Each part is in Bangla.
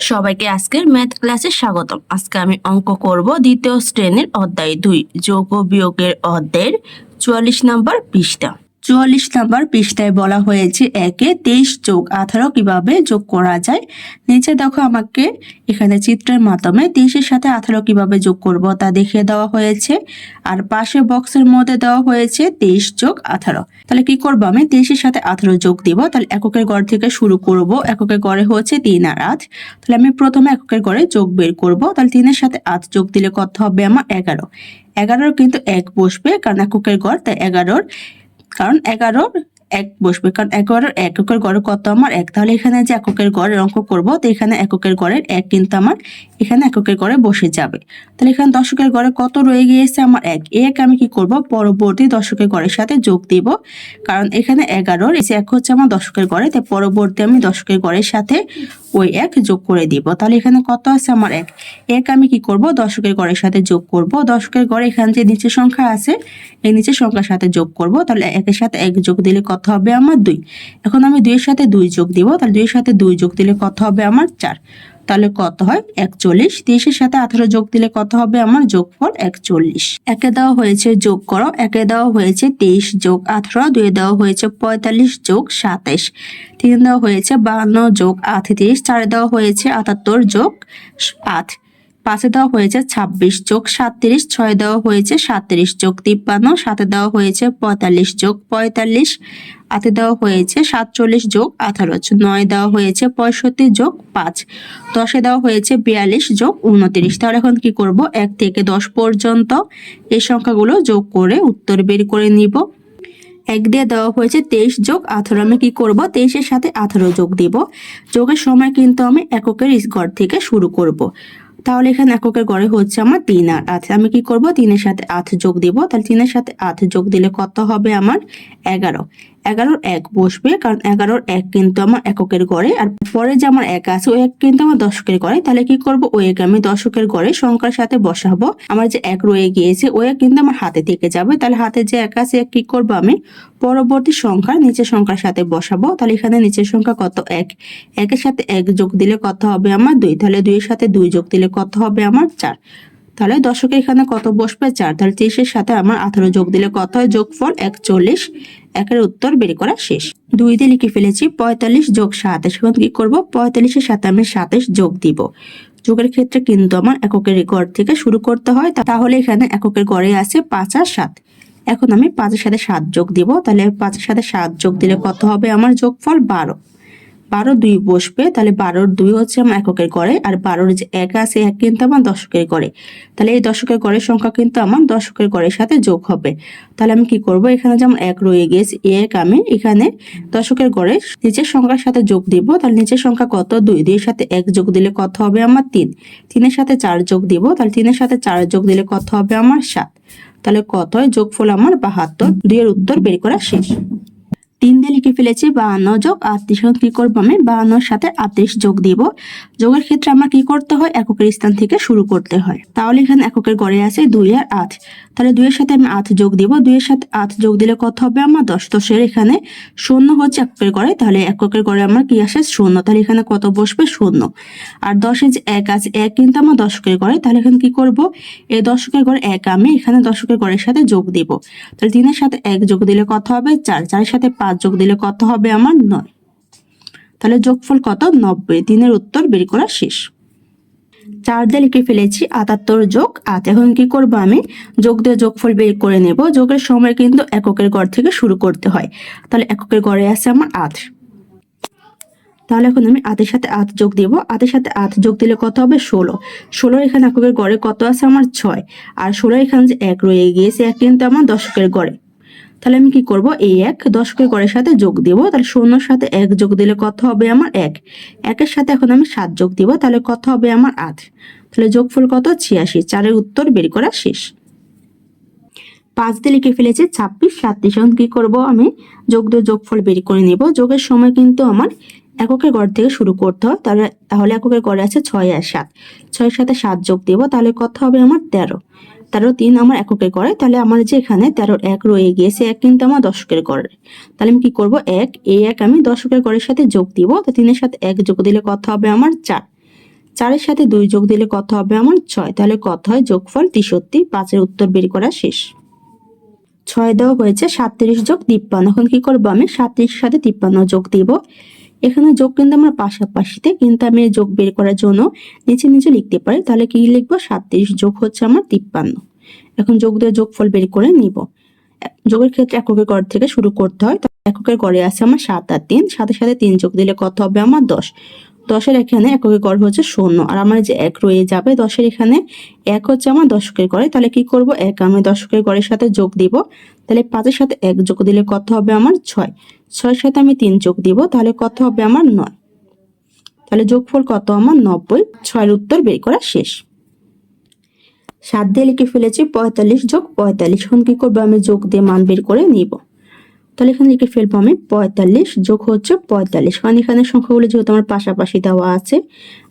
সবাইকে আজকের ম্যাথ ক্লাসে স্বাগতম। আজকে আমি অঙ্ক করব দ্বিতীয় শ্রেণির অধ্যায় দুই, যোগ বিয়োগের অধ্যায়ের চুয়াল্লিশ নাম্বার পৃষ্ঠা। চুয়াল্লিশ নাম্বার পৃষ্ঠায় বলা হয়েছে, একে তেইশ যোগ আঠারো কীভাবে যোগ করা যায়? নিচে দেখো আমাকে, এখানে চিত্রের মাধ্যমে তেইশের সাথে আঠারো কীভাবে যোগ করব তা দেখিয়ে দেওয়া হয়েছে। আর পাশে বক্সের মধ্যে দেওয়া হয়েছে তেইশ যোগ আঠারো। তাহলে কি করব আমি? তেইশের সাথে আঠারো যোগ দিব, তাহলে এককের গড় থেকে শুরু করব, এককের গড়ে হচ্ছে তিন আর আট। তাহলে আমি প্রথমে এককের গড়ে যোগ বের করব, তাহলে তিনের সাথে আট যোগ দিলে কত হবে আমার এগারো? এগারোর কিন্তু এক বসবে, কারণ এককের গড় তাই এগারোর কারণ এগারোর এক বসবে। কারণ এগারোর এককের গড়ে কত আমার এক? তাহলে এখানে যে এককের গড়ের অঙ্ক করব, তো এখানে এককের গড়ের এক কিন্তু আমার এখানে এককের গড়ে বসে যাবে। তাহলে এখানে দশকের গড়ে কত রয়ে গিয়েছে আমার এক? এক আমি কি করব? পরবর্তী দশকের গড়ের সাথে যোগ দিব। কারণ এখানে এগারোর, এই এক হচ্ছে আমার দশকের গড়ে, তাই পরবর্তী আমি দশকের গড়ের সাথে ওই এক যোগ করে দিব। তাহলে এখানে কত আছে আমার এক? এক আমি কি করব? দশকের গড়ের সাথে যোগ করব। দশকের গড়ে এখানে যে নিচের সংখ্যা আছে, এই নিচের সংখ্যার সাথে যোগ করব। তাহলে একের সাথে এক যোগ দিলে কত হবে আমার দুই? এখন আমি দুইয়ের সাথে দুই যোগ দিব। তাহলে দুইয়ের সাথে দুই যোগ দিলে কত হবে আমার চার? তাহলে কত হয়? একচল্লিশ। তেইশের সাথে আঠারো যোগ দিলে কত হবে আমার? যোগফল একচল্লিশ। একে দেওয়া হয়েছে যোগ করো। একে দেওয়া হয়েছে তেইশ যোগ আঠারো। দুই দেওয়া হয়েছে পঁয়তাল্লিশ যোগ সাতাইশ। তিন দেওয়া হয়েছে বান্ন যোগ আটত্রিশ। চারে দেওয়া হয়েছে আটাত্তর যোগ আট পাঁচে দেওয়া হয়েছে ছাব্বিশ যোগ সাতত্রিশ ছয় দেওয়া হয়েছে সাতত্রিশ যোগ তিপ্পান্ন, সাতে দেওয়া হয়েছে পঁয়তাল্লিশ যোগ পঁয়তাল্লিশ, আতে দেওয়া হয়েছে সাতচল্লিশ যোগ আঠারো, নয় দেওয়া হয়েছে পঁয়ষট্টি যোগ পাঁচ, দশে দেওয়া হয়েছে বিয়াল্লিশ যোগ উনত্রিশ। তাহলে এখন কি করব? এক থেকে দশ পর্যন্ত এই সংখ্যাগুলো যোগ করে উত্তর বের করে নিব। এক দিয়ে দেওয়া হয়েছে তেইশ যোগ আঠারো। আমি কি করব? তেইশের সাথে আঠারো যোগ দিব। যোগের সময় কিন্তু আমি এককের গড় থেকে শুরু করব। তাহলে এখানে এককের গড়ে হচ্ছে আমার তিন আর আট। আমি কি করব? তিনের সাথে আট যোগ দিব। তাহলে তিনের সাথে আট যোগ দিলে কত হবে আমার? এগারো। এগারোর এক বসবে, কারণ এগারোর এক কিন্তু আমার এককের গড়ে আর পরে যে আমার এক আছে ওই এক কিন্তু আমার দশকের গড়ে তাহলে কি করব? ওই এক আমি দশকের গড়ে সংখ্যার সাথে বসাবো। আমার যে এক রয়ে গিয়েছে ওই এক কিন্তু আমার হাতে থেকে যাবে। তাহলে হাতে যে এক আছে, এক কি করব আমি? পরবর্তী সংখ্যা নিচের সংখ্যার সাথে বসাবো। তাহলে এখানে নিচের সংখ্যা কত? এক। একের সাথে এক যোগ দিলে কত হবে আমার দুই? তাহলে দুইয়ের সাথে দুই যোগ দিলে কত হবে আমার চার? তাহলে দশকের এখানে কত বসবে? চার। তাহলে তেইশের সাথে আমার আঠারো যোগ দিলে কত হয়? যোগফল একচল্লিশ। একের উত্তর বের করা শেষ। দুই দিয়ে লিখে ফেলেছি, পঁয়তাল্লিশ যোগ সাতাশ এখন কি করব? পঁয়তাল্লিশের সাথে আমি সাতাশ যোগ দিব। যোগের ক্ষেত্রে কিন্তু আমার এককের গড় থেকে শুরু করতে হয়। তাহলে এখানে এককের গড়ে আছে পাঁচ আর সাত। এখন আমি পাঁচের সাথে সাত যোগ দিব। তাহলে পাঁচের সাথে সাত যোগ দিলে কত হবে? আমার যোগফল বারো। বারো দুই বসবে, তাহলে বারোর দুই হচ্ছে আমার এককের গড়ে, আর বারোর যে এক আছে, এক কিন্তু আমার দশকের গড়ে। তাহলে এই দশকের গড়ের সংখ্যা কিন্তু আমার দশকের গড়ের সাথে যোগ হবে। তাহলে আমি কি করব? এখানে যেমন এক রয়ে গেছে এক আমি এখানে দশকের গড়ে নিচের সংখ্যার সাথে যোগ দিব। তাহলে নিচের সংখ্যা কত? দুই। দুইয়ের সাথে এক যোগ দিলে কত হবে আমার তিন। তিনের সাথে চার যোগ দিব, তাহলে তিনের সাথে চার যোগ দিলে কত হবে আমার সাত? তাহলে কত যোগফল আমার বাহাত্তর। দুইয়ের উত্তর বের করা শেষ। তিন দিয়ে লিখে ফেলেছি, বাহান্ন যোগ আটত্রিশ কি করব আমি? বাহান্নর সাথে আটত্রিশ যোগ দিব। যোগের ক্ষেত্রে আমার কি করতে হয়? এককের স্থান থেকে শুরু করতে হয়। তাহলে এখানে এককের গড়ে আছে দুই আর আট। তাহলে দুইয়ের সাথে আমি আট যোগ দিব। দুইয়ের সাথে আট যোগ দিলে কত হবে আমার? দশ। দশের এখানে শূন্য হচ্ছে এককের গড়ে। তাহলে এককের গড়ে আমার কি আসে? শূন্য। তাহলে এখানে কত বসবে? শূন্য। আর দশের যে এক আছে, এক কিন্তু আমার দশকের গড়ে। তাহলে এখানে কি করব? এই দশকের গড়ে এক আমি। এখানে দশকের গড়ের সাথে যোগ দিব। তাহলে তিনের সাথে এক যোগ দিলে কত হবে? চার। চারের সাথে পাঁচ যোগ দিলে কত হবে আমার? নয়। তাহলে যোগফল কত? নব্বই। তিনের উত্তর বের করা শেষ। চার দিয়ে লিখে ফেলেছি, আটাত্তর যোগ আট। এখন কি করব আমি? যোগ দিয়ে যোগফল বের করে নেব। যোগের সময় কিন্তু এককের গড় থেকে শুরু করতে হয়। তাহলে এককের গড়ে আছে আমার আট। তাহলে এখন আমি আটের সাথে আট যোগ দিব। আটের সাথে আট যোগ দিলে কত হবে? ষোলো। ষোলো এখানে এককের গড়ে কত আছে? আমার ছয়। আর ষোলো এখানে যে এক রয়ে গিয়েছে, এক কিন্তু আমার দশকের গড়ে। তাহলে আমি কি করব? এই এক দশকের গড়ের সাথে যোগ দিব। তাহলে শূন্যর সাথে এক যোগ দিলে কত হবে আমার এক? একের সাথে এখন আমি সাত যোগ দিব, তাহলে কত হবে আমার আট? তাহলে যোগফল কত? ছিয়াশি। চারের উত্তর বের করা শেষ। পাঁচ দিয়ে লিখে ফেলেছি ছাব্বিশ সাতত্রিশ এখন কি করব আমি? যোগ দিয়ে যোগফল বের করে নিব। যোগের সময় কিন্তু আমার এককের গড় থেকে শুরু করতে হয়। তাহলে তাহলে এককের গড়ে আছে ছয় আর সাত। ছয়ের সাথে সাত যোগ দিব, তাহলে কত হবে আমার তেরো? তেরো তিন আমার এককের করে তাহলে আমার যে এখানে তেরোর এক রয়ে গিয়েছে, এক কিন্তু আমার দশকের গড়ে তাহলে আমি কি করব? এক, এই এক আমি দশকের গড়ের সাথে যোগ দিব, তো তিনের সাথে এক যোগ দিলে কত হবে আমার চার। চারের সাথে দুই যোগ দিলে কত হবে আমার ছয়? তাহলে কত হয়? যোগফল তেষট্টি, পাঁচের উত্তর বের করা শেষ। ছয় দেওয়া হয়েছে সাতত্রিশ যোগ তিপ্পান্ন। এখন কি করব আমি? সাতত্রিশের সাথে তিপ্পান্ন যোগ দিব। এখানে যোগ কিন্তু আমরা পাশাপাশিতে কিন্তু আমি যোগ বের করার জন্য নিচে নিচে লিখতে পারি। তাহলে কি লিখব? সাতত্রিশ যোগ হচ্ছে আমার তিপ্পান্ন। এখন যোগ দিয়ে যোগফল বের করে নিব। যোগের ক্ষেত্রে এককের গড় থেকে শুরু করতে হয়। এককের গড়ে আছে আমার সাত আর তিন। সাথে সাথে তিন যোগ দিলে কত হবে? আমার দশ। দশের এখানে এককের গড় হচ্ছে শূন্য। আর আমার যে এক রয়ে যাবে, দশের এখানে এক হচ্ছে আমার দশকের গড়ে। তাহলে কি করব? এক। আমি দশকের গড়ের সাথে যোগ দিব। তাহলে পাঁচের সাথে এক যোগ দিলে কত হবে আমার ছয়? ছয়ের সাথে আমি তিন যোগ দিব, তাহলে কত হবে আমার নয়? তাহলে যোগফল কত? আমার নব্বই। ছয়ের উত্তর বের করা শেষ। সাত দিয়ে লিখে ফেলেছি, পঁয়তাল্লিশ যোগ পঁয়তাল্লিশ। এখন কি করব? আমি যোগ দিয়ে মান বের করে নিব। তাহলে এখানে লিখে ফেলব আমি পঁয়তাল্লিশ যোগ হচ্ছে পঁয়তাল্লিশ। কারণ এখানে সংখ্যাগুলো যেহেতু আমার পাশাপাশি দেওয়া আছে,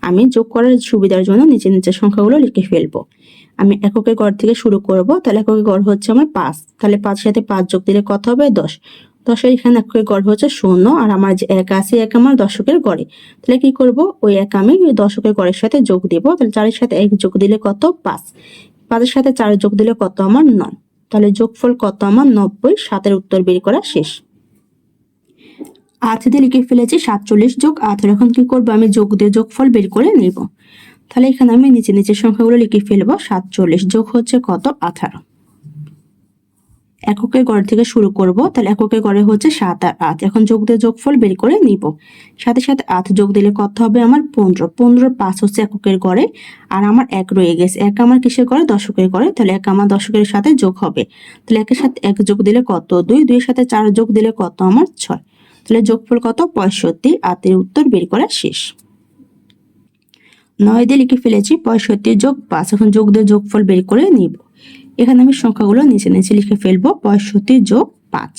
আমি যোগ করার সুবিধার জন্য নিচে নিচে সংখ্যাগুলো লিখে ফেলব। আমি এককের গড় থেকে শুরু করব, তাহলে এককের গড় হচ্ছে আমার পাঁচ। তাহলে পাঁচের সাথে পাঁচ যোগ দিলে কত হবে? দশ। দশের এখানে এককের গড় হচ্ছে শূন্য, আর আমার যে এক আছে, এক আমার দশকের গড়ে। তাহলে কি করব? ওই এক আমি দশকের গড়ের সাথে যোগ দিব, তাহলে চারের সাথে এক যোগ দিলে কত? পাঁচ। পাঁচের সাথে চার যোগ দিলে কত? আমার নয়। তাহলে যোগফল কত আমার? নব্বই। সাতের উত্তর বের করা শেষ। আট দিয়ে লিখে ফেলেছি, সাতচল্লিশ যোগ আঠারো এখন কি করব? আমি যোগ দিয়ে যোগফল বের করে নিব। তাহলে এখানে আমি নিচে নিচের সংখ্যাগুলো লিখে ফেলব, সাতচল্লিশ। যোগ হচ্ছে কত? আঠারো। এককের গড় থেকে শুরু করব, তাহলে এককের গড়ে হচ্ছে সাত আর আট। এখন যোগ দিয়ে যোগফল বের করে নিব। সাথে সাথে আট যোগ দিলে কত হবে আমার পনেরো। পনেরো পাঁচ হচ্ছে এককের গড়ে, আর আমার এক রয়ে গেছে। এক আমার কিসের গড়ে? দশকের গড়ে। তাহলে এক আমার দশকের সাথে যোগ হবে। তাহলে একের সাথে এক যোগ দিলে কত? দুই। দুইয়ের সাথে চার যোগ দিলে কত আমার ছয়? তাহলে যোগফল কত? পঁয়ষট্টি। আতের উত্তর বের করা শেষ। নয় দিয়ে লিখে ফেলেছি, পঁয়ষট্টি যোগ পাঁচ। এখন যোগ দিয়ে যোগফল বের করে নিব। এখানে আমি সংখ্যাগুলো নিচে নিচে লিখে ফেলব। পঁয়ষট্টি যোগ পাঁচ।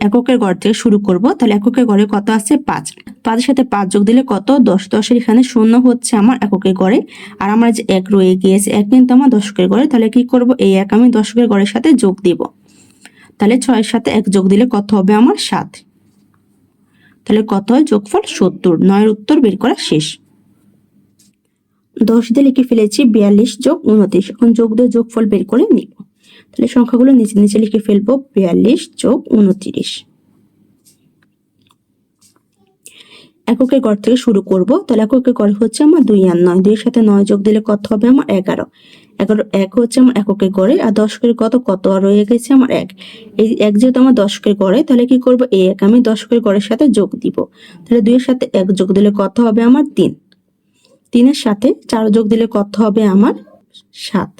এককের গড় থেকে শুরু করব। তাহলে এককের গড়ে কত আছে? পাঁচ। পাঁচের সাথে পাঁচ যোগ দিলে কত? দশ। দশের এখানে শূন্য হচ্ছে আমার এককের গড়ে। আর আমার যে এক রয়ে গিয়েছে, এক কিন্তু আমার দশকের গড়ে। তাহলে কি করব? এই এক আমি দশকের গড়ের সাথে যোগ দিব। তাহলে ছয়ের সাথে এক যোগ দিলে কত হবে আমার? সাত। তাহলে কত হয়? যোগফল সত্তর। নয়ের উত্তর বের করা শেষ। দশ দিয়ে লিখে ফেলেছি, বিয়াল্লিশ যোগ উনত্রিশ। এখন যোগ দিয়ে যোগফল বের করে নিব। তাহলে সংখ্যাগুলো নিচে নিচে লিখে ফেলব, বিয়াল্লিশ যোগ উনত্রিশ। এককের গড় থেকে শুরু করব। তাহলে এককের গড় হচ্ছে আমার দুই আর নয়। দুইয়ের সাথে নয় যোগ দিলে কত হবে? আমার এগারো। এগারো, এক হচ্ছে আমার এককের গড়ে, আর দশকের কত কত? আর রয়ে গেছে আমার এক। এই এক যেহেতু আমার দশকের গড়ে, তাহলে কি করব? এই এক। আমি দশকের গড়ের সাথে যোগ দিব। তাহলে দুইয়ের সাথে এক যোগ দিলে কত হবে? আমার তিন। তিনের সাথে চার যোগ দিলে কত হবে আমার সাত?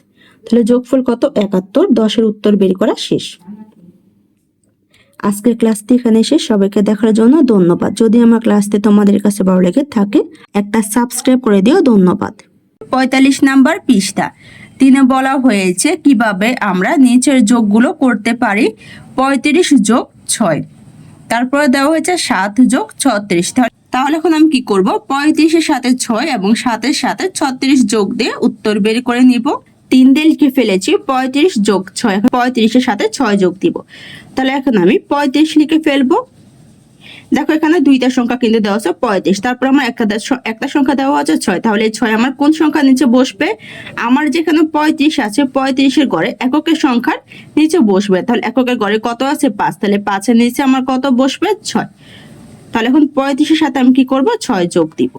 তাহলে যোগফল কত? একাত্তর। দশের উত্তর বের করা শেষ। আজকের ক্লাসটি এখানে শেষ। সবাইকে দেখার জন্য ধন্যবাদ। যদি আমার ক্লাসটি তোমাদের কাছে ভালো লেগে থাকে, একটা সাবস্ক্রাইব করে দিও। ধন্যবাদ। পঁয়তাল্লিশ নাম্বার পৃষ্ঠা। তিনে বলা হয়েছে কীভাবে আমরা নিচের যোগগুলো করতে পারি? পঁয়ত্রিশ যোগ ছয়। তারপরে দেওয়া হয়েছে সাত যোগ ছত্রিশ। এখন আমি কি করব? পঁয়ত্রিশের সাথে ছয় এবং সাতের সাথে ছত্রিশ যোগ দিয়ে উত্তর বের করে নিব। তিন দিয়ে লিখে ফেলেছি, পঁয়ত্রিশ যোগ ছয়, এখন পঁয়ত্রিশের সাথে ছয় যোগ দিব। তাহলে এখন আমি পঁয়ত্রিশ লিখে ফেলব। দেখো এখানে দুইটা সংখ্যা কিন্তু দেওয়া আছে, পঁয়ত্রিশ। তারপর আমার একটা একটা সংখ্যা দেওয়া আছে, ছয়। তাহলে ছয় আমার কোন সংখ্যা নিচে বসবে? আমার যেখানে পঁয়ত্রিশ আছে, পঁয়ত্রিশের গড়ে এককের সংখ্যার নিচে বসবে। তাহলে এককের গড়ে কত আছে? পাঁচ। তাহলে পাঁচের নিচে আমার কত বসবে? ছয়। তাহলে এখন পঁয়ত্রিশের সাথে আমি কি করব? ছয় যোগ দিব।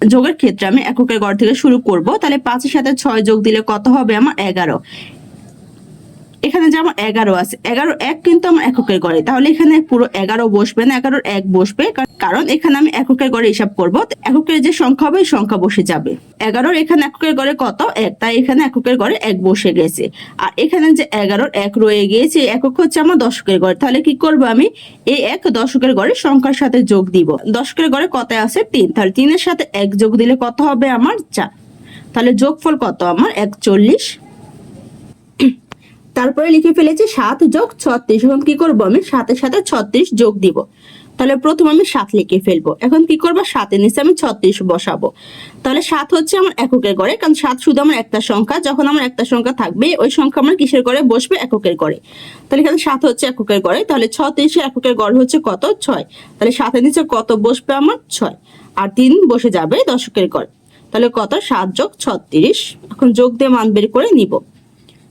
যোগের ক্ষেত্রে আমি এককের গড় থেকে শুরু করব। তাহলে পাঁচের সাথে ছয় যোগ দিলে কত হবে আমার? এগারো। এখানে যে আমার এগারো আছে, এগারো এক কিন্তু আমার এককের গড়ে তাহলে এখানে পুরো এগারো বসবে না, এগারোর এক বসবে। কার- কারণ এখানে আমি এককের গড়ে হিসাব করব। এককের যে সংখ্যা হবে সংখ্যা বসে যাবে। এগারোর এখানে এককের গড়ে কত? এক। তাই এখানে এককের গড়ে এক বসে গেছে। আর এখানে যে এগারোর এক রয়ে গিয়েছে একক হচ্ছে আমার দশকের গড়ে তাহলে কি করব আমি? এই এক দশকের গড়ে সংখ্যার সাথে যোগ দিব। দশকের গড়ে কত আছে? তিন। তাহলে তিনের সাথে এক যোগ দিলে কত হবে আমার? চার। তাহলে যোগফল কত আমার? একচল্লিশ। তারপরে লিখে ফেলেছি সাত যোগ ছত্রিশ। এখন কি করব আমি? সাতের সাথে ছত্রিশ যোগ দিব। তাহলে প্রথম আমি সাত লিখে ফেলব। এখন কি করব? সাতের নিচে আমি ছত্রিশ বসাবো। তাহলে সাত হচ্ছে আমার এককের গড়ে, কারণ সাত শুধু আমার একটা সংখ্যা। যখন আমার একটা সংখ্যা থাকবে, ওই সংখ্যা আমার কিসের গড়ে? বসবে এককের গড়ে। তাহলে এখানে সাত হচ্ছে এককের গড়ে। তাহলে ছত্রিশে এককের গড় হচ্ছে কত? ছয়। তাহলে সাতের নিচে কত বসবে আমার? ছয়। আর তিন বসে যাবে দশকের গড়। তাহলে কত? সাত যোগ ছত্রিশ। এখন যোগ দিয়ে মান বের করে নিব।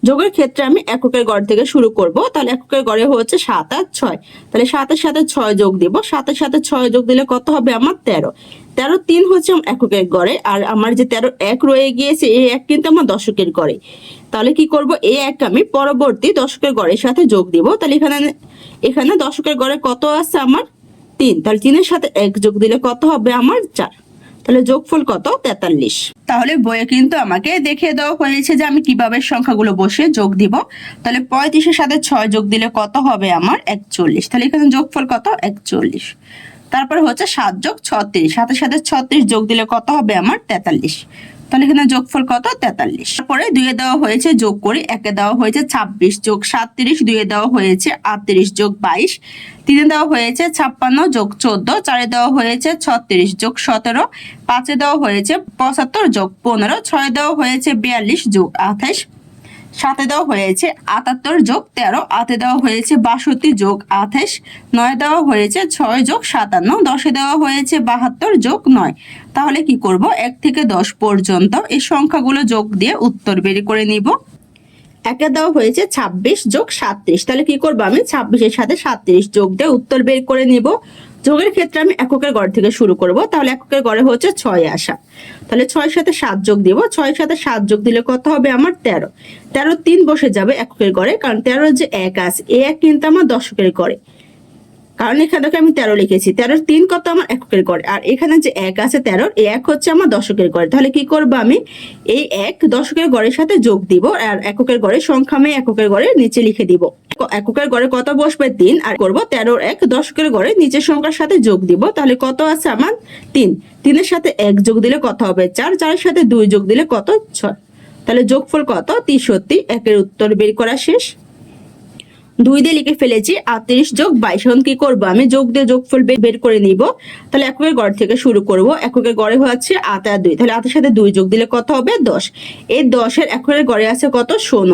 যোগের ক্ষেত্রে আমি এককের গড় থেকে শুরু করব। তাহলে এককের গড়ে হচ্ছে সাত আর ছয়। তাহলে সাতের সাথে ছয় যোগ দিব। সাতের সাথে ছয় যোগ দিলে কত হবে আমার তেরো। তেরো তিন হচ্ছে এককের গড়ে। আর আমার যে তেরো এক রয়ে গিয়েছে, এই এক কিন্তু আমার দশকের গড়ে। তাহলে কি করব? এই এক আমি পরবর্তী দশকের গড়ের সাথে যোগ দিব। তাহলে এখানে এখানে দশকের গড়ে কত আছে আমার? তিন। তাহলে তিনের সাথে এক যোগ দিলে কত হবে আমার চার। তাহলে যোগফল কত? তেতাল্লিশ। তাহলে বইয়ে কিন্তু আমাকে দেখিয়ে দেওয়া হয়েছে যে আমি কীভাবে সংখ্যাগুলো বসে যোগ দিব। তাহলে পঁয়ত্রিশের সাথে ছয় যোগ দিলে কত হবে আমার? একচল্লিশ। তাহলে এখানে যোগফল কত? একচল্লিশ। তারপরে হচ্ছে সাত যোগ ছত্রিশ। সাথে সাথে ছত্রিশ যোগ দিলে কত হবে আমার? তেতাল্লিশ। তাহলে এখানে যোগফল কত? তেতাল্লিশ। তারপরে দুয়ে দেওয়া হয়েছে যোগ করে একে দেওয়া হয়েছে ছাব্বিশ যোগ সাতত্রিশ দুয়ে দেওয়া হয়েছে আটত্রিশ যোগ বাইশ, তিনে দেওয়া হয়েছে ছাপ্পান্ন যোগ চোদ্দ, চারে দেওয়া হয়েছে ছত্রিশ যোগ সতেরো, পাঁচে দেওয়া হয়েছে পঁচাত্তর যোগ পনেরো, ছয় দেওয়া হয়েছে বিয়াল্লিশ যোগ আঠাইশ সাথে দেওয়া হয়েছে আটাত্তর যোগ তেরো, আতে দেওয়া হয়েছে বাষট্টি যোগ আঠাশ, নয় দেওয়া হয়েছে ছয় যোগ সাতান্ন, দশে দেওয়া হয়েছে বাহাত্তর যোগ নয়। তাহলে কি করব? এক থেকে দশ পর্যন্ত এই সংখ্যাগুলো যোগ দিয়ে উত্তর বের করে নিব। একে দেওয়া হয়েছে ছাব্বিশ যোগ সাতত্রিশ। তাহলে কি করব আমি? ছাব্বিশের সাথে সাতত্রিশ যোগ দিয়ে উত্তর বের করে নিব। যোগের ক্ষেত্রে আমি এককের গড় থেকে শুরু করব। তাহলে এককের গড়ে হচ্ছে ছয় আসা। তাহলে ছয়ের সাথে সাত যোগ দিব। ছয়ের সাথে সাত যোগ দিলে কত হবে আমার? তেরো। তেরো তিন বসে যাবে এককের গড়ে, কারণ তেরো যে এক আছে এ এক কিন্তু আমার দশকের গড়ে। কারণ এখানে আমি তেরো লিখেছি। তেরোর তিন কত আমার এককের গড়ে আর এখানে যে এক আছে তেরোর, এই এক হচ্ছে আমার দশকের গড়ে তাহলে কি করব আমি? এই এক দশকের গড়ের সাথে যোগ দিব, আর এককের গড়ে সংখ্যা আমি এককের গড়ে নিচে লিখে দিব। এককের গড়ে কত বসবে? তিন। আর করব তেরোর এক দশকের গড়ে নিচের সংখ্যার সাথে যোগ দিব। তাহলে কত আছে আমার? তিন। তিনের সাথে এক যোগ দিলে কত হবে? চার। চারের সাথে দুই যোগ দিলে কত? ছয়। তাহলে যোগফল কত? তিনষট্টি একের উত্তর বের করা শেষ। দুই দিয়ে লিখে ফেলেছি, আটত্রিশ যোগ বাইশ, এখন কি করব? আমি যোগ দিয়ে যোগফল বের করে নিব। তাহলে এককের গড় থেকে শুরু করব। এককের গড়ে হচ্ছে আট আর দুই। তাহলে আটের সাথে দুই যোগ দিলে কত হবে? দশ। এই দশের এককের গড়ে আছে কত? শূন্য।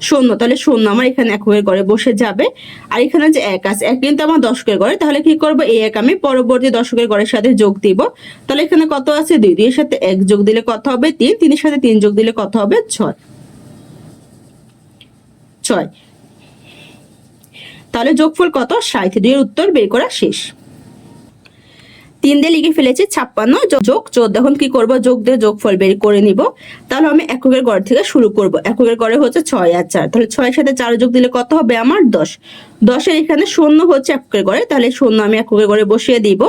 শূন্য। তাহলে শূন্য আমার এখানে এককের গড়ে বসে যাবে। আর এখানে যে এক আছে, এক কিন্তু আমার দশকের গড়ে। তাহলে কি করব? এই এক আমি পরবর্তী দশকের গড়ের সাথে যোগ দিব। তাহলে এখানে কত আছে? দুই। দুইয়ের সাথে এক যোগ দিলে কত হবে? তিন। তিনের সাথে তিন যোগ দিলে কত হবে? ছয়। ছয়। তাহলে যোগফল কত? ষাট। দুইয়ের উত্তর বের করা শেষ। তিন দিয়ে লিখে ফেলেছি ছাপ্পান্ন। যোগ চোদ্দ। এখন কি করব? যোগ দিয়ে যোগফল বের করে নিব। তাহলে আমি এককের গড় থেকে শুরু করব। এককের গড়ে হচ্ছে ছয় আর চার। তাহলে ছয়ের সাথে চার যোগ দিলে কত হবে আমার? দশ। দশের এখানে শূন্য হচ্ছে এককের গড়ে। তাহলে শূন্য আমি এককের গড়ে বসিয়ে দিব।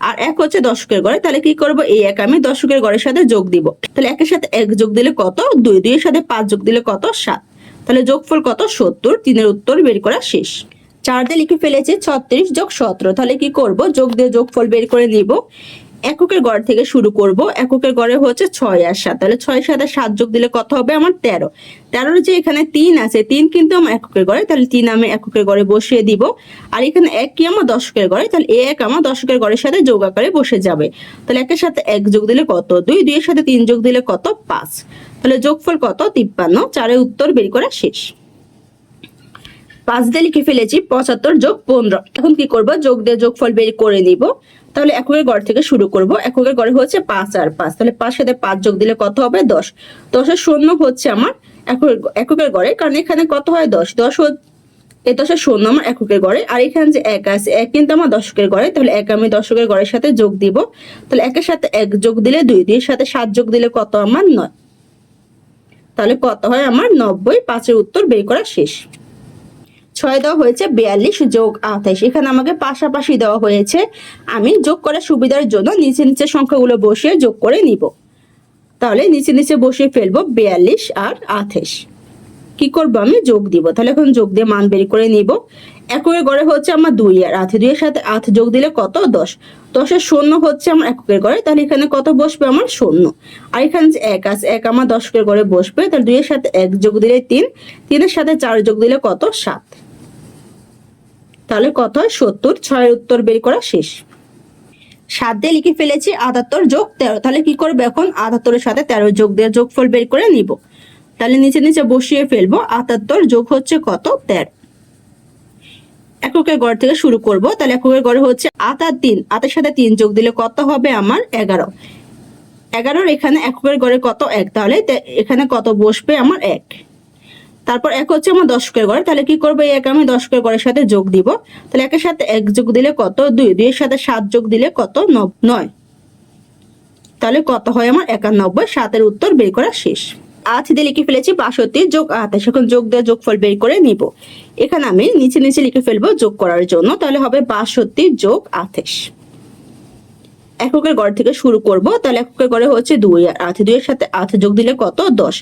আর এক হচ্ছে দশকের গড়ে। তাহলে কি করব? এই এক আমি দশকের গড়ের সাথে যোগ দিব। তাহলে একের সাথে এক যোগ দিলে কত? দুই। দুইয়ের সাথে পাঁচ যোগ দিলে কত? সাত। তাহলে যোগফল কত? সত্তর। তিনের উত্তর বের করা শেষ। চার দিয়ে লিখে ফেলেছি ছত্রিশ যোগ সতেরো। তাহলে কি করব? যোগ দিয়ে যোগফল বের করে নিব। এককের গড় থেকে শুরু করব। এককের গড়ে হচ্ছে ছয় আর সাত। তাহলে ছয় সাথে সাত যোগ দিলে কত হবে? আমার তেরো। তেরোর যে এখানে তিন আছে, তিন কিন্তু আমার এককের গড়ে। তাহলে তিন আমি এককের গড়ে বসিয়ে দিব। আর এখানে এক কি আমার দশকের গড়ে? তাহলে এ এক আমার দশকের গড়ের সাথে যোগ আকারে বসে যাবে। তাহলে একের সাথে এক যোগ দিলে কত? দুই, দুইয়ের সাথে তিন যোগ দিলে কত? পাঁচ। তাহলে যোগফল কত? তিপ্পান্ন। চারের উত্তর বের করা শেষ। পাঁচ দিয়ে লিখে ফেলেছি, পঁচাত্তর যোগ পনেরো। এখন কি করব? যোগ দিয়ে যোগফল বের করে নিব। তাহলে এককের গড় থেকে শুরু করব। এককের গড়ে হচ্ছে পাঁচ আর পাঁচ। তাহলে পাঁচ সাথে পাঁচ যোগ দিলে কত হবে? দশ। দশের শূন্য হচ্ছে আমার এককের গড়ে, কারণ এখানে কত হয়? দশ। দশ এ দশের শূন্য আমার এককের গড়ে। আর এখানে যে এক আছে, এক কিন্তু আমার দশকের গড়ে। তাহলে এক আমি দশকের গড়ের সাথে যোগ দিব। তাহলে একের সাথে এক যোগ দিলে দুই। দুইয়ের সাথে সাত যোগ দিলে কত? আমার নয়। তাহলে কত হয়? আমার নব্বই। পাঁচের উত্তর বের করা শেষ। ছয় দেওয়া হয়েছে, বিয়াল্লিশ যোগ আঠাইশ। এখানে আমাকে পাশাপাশি দেওয়া হয়েছে, আমি যোগ করার সুবিধার জন্য নিচে নিচে সংখ্যাগুলো বসিয়ে যোগ করে নিব। তাহলে নিচে নিচে বসিয়ে ফেলব, বিয়াল্লিশ আর আঠাইশ। কি করব আমি? যোগ দিব। তাহলে এখন যোগ দিয়ে মান বের করে নিব। এককের গড়ে হচ্ছে আমার দুই আর আথে দুইয়ের সাথে আথ যোগ দিলে কত? দশ। দশের শূন্য হচ্ছে আমার এককের গড়ে, তাহলে এখানে কত বসবে আমার? শূন্য। আর এখানে যে এক আছে, এক আমার দশকের গড়ে বসবে, তাহলে দুইয়ের সাথে এক যোগ দিলে তিন। তিনের সাথে চার যোগ দিলে কত? সাত। তাহলে কত হয়? সত্তর, ছয়ের উত্তর বের করা শেষ। সাত দিয়ে লিখে ফেলেছি, আটাত্তর যোগ তেরো। তাহলে কি করব এখন? আটাত্তরের সাথে তেরো যোগ দিয়ে যোগফল বের করে নিব। তাহলে নিচে নিচে বসিয়ে ফেলব, আটাত্তর যোগ হচ্ছে কত? তেরো। এককের গড় থেকে শুরু করব। তাহলে এককের গড়ে হচ্ছে আট তিন। আটের সাথে তিন যোগ দিলে কত হবে আমার? এগারো। এগারোর এখানে এককের গড়ে কত? এক। তাহলে এখানে কত বসবে আমার? এক। তারপর এক হচ্ছে আমার দশকের গড়ে তাহলে কি করব? এক আমি দশকের গড়ের সাথে যোগ দিব। তাহলে একের সাথে এক যোগ দিলে কত? দুই। দুইয়ের সাথে সাত যোগ দিলে কত? নয়। তাহলে কত হয় আমার একানব্বই? সাতের উত্তর বের করা শেষ। আজ দিয়ে লিখে ফেলেছি বাষট্টি। যোগ আঠাশ এখন যোগ দেওয়া যোগফল বের করে নিব। এখানে আমি নিচে নিচে লিখে ফেলব যোগ করার জন্য। তাহলে হবে বাষট্টি যোগ আঠাশ। এককের গড় থেকে শুরু করব, তাহলে এককের গড়ে হচ্ছে দুই, আর আট দুইয়ের সাথে আট যোগ দিলে কত? দশ।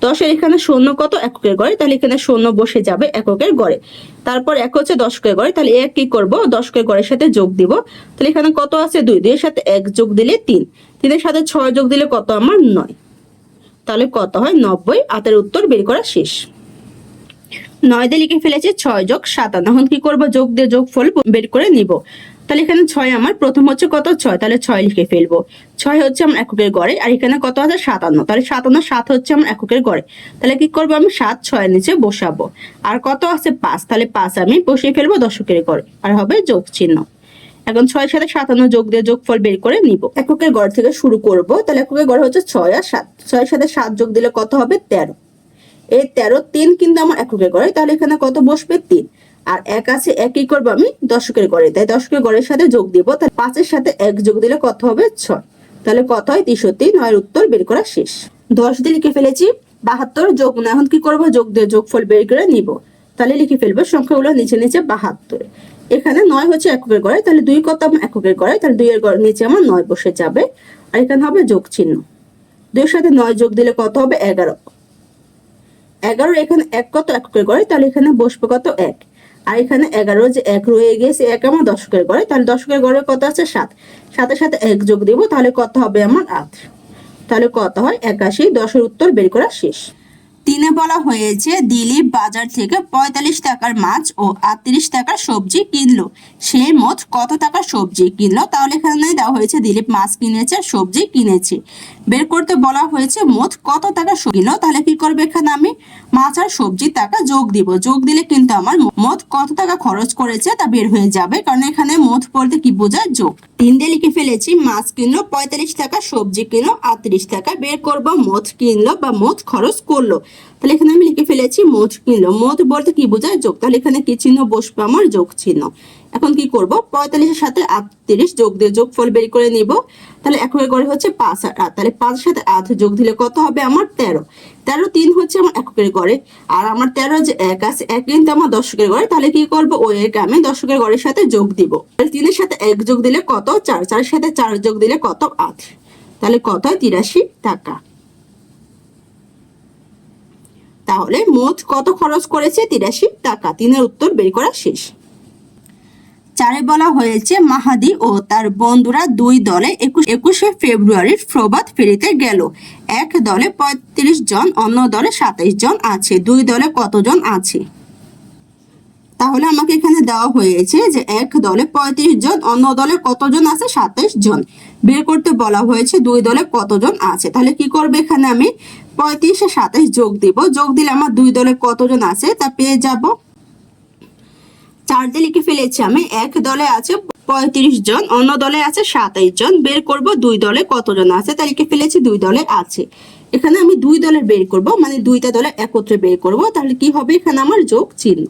দশের এখানে শূন্য কত? এককের গড়ে, তাহলে এখানে শূন্য বসে যাবে এককের গড়ে। তারপর এক হচ্ছে দশকের গড়ে, তাহলে এক কি করব? দশকের গড়ের সাথে যোগ দিব। তাহলে এখানে কত আছে? দুই। দুইয়ের সাথে এক যোগ দিলে তিন। তিনের সাথে ছয় যোগ দিলে কত? আমার নয়। তাহলে কত হয়? নব্বই। আতের উত্তর বের করা শেষ। নয় দিয়ে লিখে ফেলেছি, ছয় যোগ সাতান্ন এখন কি করব? যোগ দিয়ে যোগ ফল বের করে নিব। তাহলে এখানে ছয় আমার। প্রথম হচ্ছে কত? ছয়। তাহলে ছয় লিখে ফেলব। ছয় হচ্ছে আমার এককের গড়ে, আর এখানে কত আছে? সাতান্ন। তাহলে সাতান্ন, সাত হচ্ছে আমার এককের গড়ে। তাহলে কি করব আমি? সাত, ছয়ের নিচে বসাবো। আর কত আছে? পাঁচ। তাহলে পাঁচ আমি বসিয়ে ফেলব দশকের গড়ে। আর হবে যোগ চিহ্ন। এখন ছয়ের সাথে সাতান্ন যোগ দিয়ে যোগফল বের করে নিব। এককের গড় থেকে শুরু করব। তাহলে এককের গড় হচ্ছে ছয় আর সাত। ছয়ের সাথে সাত যোগ দিলে কত হবে? তেরো। এই তেরো, তিন কিন্তু আমার এককের গড়ে। তাহলে এখানে কত বসবে? তিন। আর এক আছে, একই করব আমি দশকের গড়ে। তাই দশকের গড়ের সাথে যোগ দিব। তাহলে পাঁচের সাথে এক যোগ দিলে কত হবে? ছয়। তাহলে কত হয়? তেষট্টি। নয়ের উত্তর বের করা শেষ। দশ দিয়ে লিখে ফেলেছি, বাহাত্তর যোগ না, এখন কি করব? যোগ দিয়ে যোগফল বের করে নিব। তাহলে লিখে ফেলব সংখ্যাগুলো নিচে নিচে বাহাত্তর। এখানে নয় হচ্ছে এককের গড়ে, তাহলে দুই কত আমার এককের গড়ে? তাহলে দুইয়ের গড় নিচে আমার নয় বসে যাবে। আর এখানে হবে যোগ চিহ্ন। দুইয়ের সাথে নয় যোগ দিলে কত হবে? এগারো। এগারো এখানে এক কত এককের গড়ে? তাহলে এখানে বসবে কত? এক। আর এখানে এগারো যে এক রয়ে গেছে, এক আমার দশকের গড়ে। তাহলে দশকের গড়ে কত আছে? সাত। সাথে সাথে এক যোগ দিব, তাহলে কত হবে আমার আট? তাহলে কত হয়? একাশি। দশের উত্তর বের করা শেষ। তিনে বলা হয়েছে, দিলীপ বাজার থেকে পঁয়তাল্লিশ টাকার মাছ ও আটত্রিশ টাকার সবজি কিনলো। সে মোট কত টাকার সবজি কিনলো? তাহলে এখানে দেওয়া হয়েছে, দিলীপ মাছ কিনেছে, সবজি কিনেছে। বের করতে বলা হয়েছে, মোট কত টাকা কিনলো? তাহলে কি করবে এখানে আমি? মাছ আর সবজির টাকা যোগ দিব। যোগ দিলে কিন্তু আমার মোট কত টাকা খরচ করেছে তা বের হয়ে যাবে, কারণ এখানে মোট পড়তে কি বোঝায়? যোগ। তিন দিয়ে লিখে ফেলেছি, মাছ কিনলো, পঁয়তাল্লিশ টাকা, সবজি কিনলো, আটত্রিশ টাকা, বের করব, মোট কিনলো বা মোট খরচ করল। তাহলে এখানে আমি লিখে ফেলেছি মোট কিনলো মোট বলতে কি বোঝায় যোগ? তাহলে এখানে কি চিহ্ন? বসবে আমার যোগ চিহ্ন। এখন কি করব? পঁয়তাল্লিশের সাথে আটত্রিশ যোগ দিয়ে যোগ ফল বের করে নিব। তাহলে এককের গড়ে হচ্ছে পাঁচ আর আট। তাহলে পাঁচের সাথে আট যোগ দিলে কত হবে? আমার তেরো। তেরো তিন হচ্ছে আমার এককের গড়ে। আর আমার তেরো যে এক আছে, এক কিন্তু আমার দশকের গড়ে। তাহলে কি করব? ওই এক আমি দশকের গড়ের সাথে যোগ দিব। তাহলে তিনের সাথে এক যোগ দিলে কত? চার। চারের সাথে চার যোগ দিলে কত? আট। তাহলে কত? তিরাশি টাকা। তাহলে মোট কত খরচ করেছে তিরাশি টাকা? তিনের উত্তর বের করা শেষ। চারে বলা হয়েছে, মাহাদি ও তার বন্ধুরা দুই দলে একুশ ফেব্রুয়ারির প্রভাত ফেরিতে গেল। এক দলে পঁয়ত্রিশ জন, অন্য দলে সাতাইশ জন আছে। দুই দলে কতজন আছে? তাহলে আমাকে এখানে দেওয়া হয়েছে যে, এক দলে পঁয়ত্রিশ জন, অন্য দলে কতজন আছে? সাতাইশ জন। বের করতে বলা হয়েছে দুই দলে কতজন আছে। তাহলে কি করবে এখানে আমি? পঁয়ত্রিশে সাতাইশ যোগ দিব। যোগ দিলে আমার দুই দলে কতজন আছে তা পেয়ে যাব। চার দিয়ে লিখে ফেলেছি আমি। এক দলে আছে পঁয়ত্রিশ জন, অন্য দলে আছে সাতাইশ জন। বের করব দুই দলে কতজন আছে তা লিখে ফেলেছি, দুই দলে আছে। এখানে আমি দুই দলের বের করব মানে দুইটা দলে একত্রে বের করব। তাহলে কি হবে? এখানে আমার যোগ চিহ্ন।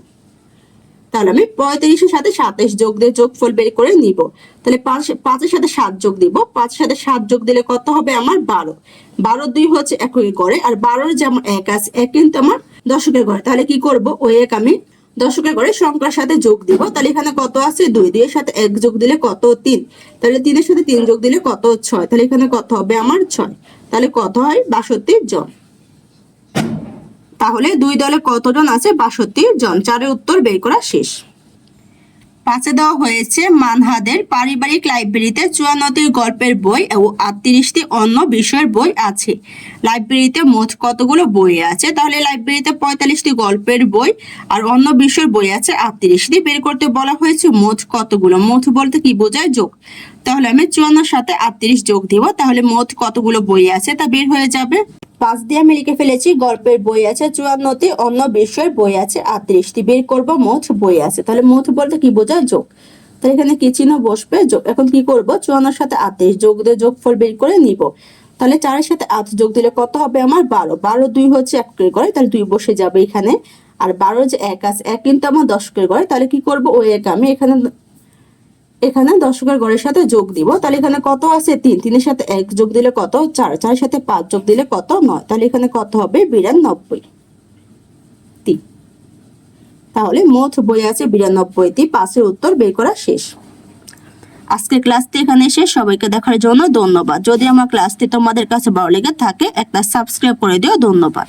তাহলে আমি পঁয়ত্রিশের সাথে সাতাইশ যোগ দিয়ে যোগফল বের করে নিব। তাহলে পাঁচ, পাঁচের সাথে সাত যোগ দিব। পাঁচের সাথে সাত যোগ দিলে কত হবে আমার বারো। বারো দুই হচ্ছে একই করে আর বারোর যেমন এক আছে, এক কিন্তু আমার দশকের ঘরে তাহলে কি করব? ওই এক আমি দশকের ঘরে সংখ্যার সাথে যোগ দিব। তাহলে এখানে কত আছে? দুই। দুইয়ের সাথে এক যোগ দিলে কত? তিন। তাহলে তিনের সাথে তিন যোগ দিলে কত? ছয়। তাহলে এখানে কত হবে? আমার ছয়। তাহলে কত হয়? বাষট্টি জন। তাহলে দুই দলে কতজন আছে? বাষট্টি জন। চারের উত্তর বের করা শেষ। পাঁচে দেওয়া হয়েছে মানহাদের পারিবারিক লাইব্রেরিতে চুয়ান্নটি গল্পের বই ও আটত্রিশটি অন্য বিষয়ের বই আছে। লাইব্রেরিতে মোট কতগুলো বই আছে? তাহলে লাইব্রেরিতে পঁয়তাল্লিশটি গল্পের বই আর অন্য বিষয়ের বই আছে আটত্রিশটি। বের করতে বলা হয়েছে মোট কতগুলো? মোট বলতে কি বোঝায়? যোগ। তাহলে আমি চুয়ান্নর সাথে আটত্রিশ যোগ দিব। তাহলে মোট কতগুলো বই আছে তা বের হয়ে যাবে? পাঁচ দিয়ে আমি লিখে ফেলেছি, গল্পের বই আছে, চুয়ান্নটি অন্য বিষয়ের বই আছে, আটত্রিশটি বের করব, মোট বই আছে। তাহলে মোট বলতে কি বোঝায় যোগ? তাহলে এখানে কি চিহ্ন বসবে? এখন কি করব? চুয়ান্নর সাথে আটত্রিশ, যোগ দিয়ে যোগফল বের করে নিব। তাহলে চারের সাথে আট যোগ দিলে কত হবে আমার? বারো। বারো দুই হচ্ছে এক করে করে তাহলে দুই বসে যাবে এখানে। আর বারো যে এক আছে, এক কিন্তু আমার দশ করে তাহলে কি করব? ওই এক আমি এখানে এখানে দশকের গড়ের সাথে যোগ দিব। তাহলে এখানে কত আছে? তিন। তিনের সাথে এক যোগ দিলে কত? চার। চারের সাথে পাঁচ যোগ দিলে কত? নয়। তাহলে এখানে কত হবে? বিরানব্বই। তাহলে মোট বই আছে বিরানব্বইটি পাঁচের উত্তর বের করা শেষ। আজকের ক্লাসটি এখানে শেষ। সবাইকে দেখার জন্য ধন্যবাদ। যদি আমার ক্লাসটি তোমাদের কাছে ভালো লেগে থাকে, একটা সাবস্ক্রাইব করে দিও। ধন্যবাদ।